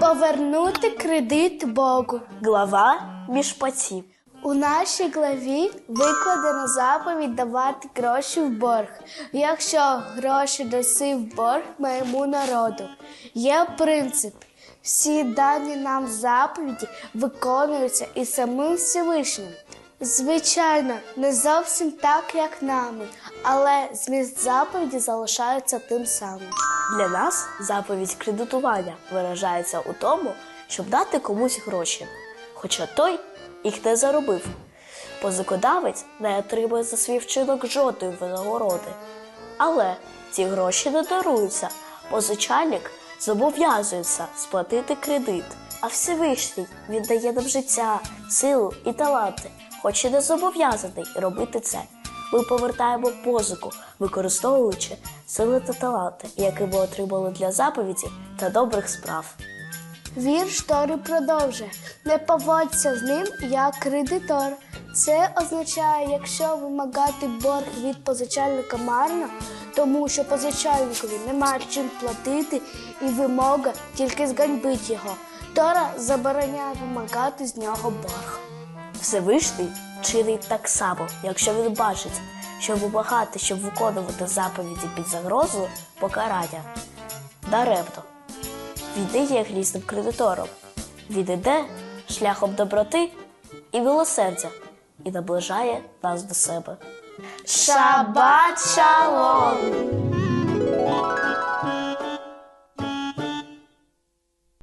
Повернути кредит Богу. Глава мішпаців. У нашій главі викладено заповідь давати гроші в борг. Якщо гроші даси в борг моєму народу, є принцип. Всі дані нам заповіді виконуються і самим Всевишнім. Звичайно, не зовсім так, як нами, але зміст заповіді залишається тим самим. Для нас заповідь кредитування виражається у тому, щоб дати комусь гроші, хоча той їх не заробив. Позикодавець не отримує за свій вчинок жодної винагороди. Але ці гроші не даруються. Позичальник зобов'язується сплатити кредит, а Всевишній він дає нам життя, силу і таланти, хоч і не зобов'язаний робити це. Ми повертаємо позику, використовуючи сили та таланти, які ми отримали для заповіді та добрих справ. Вірш Тори продовжує: не поводься з ним як кредитор. Це означає, якщо вимагати борг від позичальника марно, тому що позичальникові немає чим платити, і вимога тільки зганьбить його. Тора забороняє вимагати з нього борг. Всевишній чинить так само, якщо він бачить, що вимагати, щоб виконувати заповіді під загрозою покарання. Даремно. Він не є грізним кредитором. Він іде шляхом доброти і милосердя і наближає нас до себе. Шабат шалом!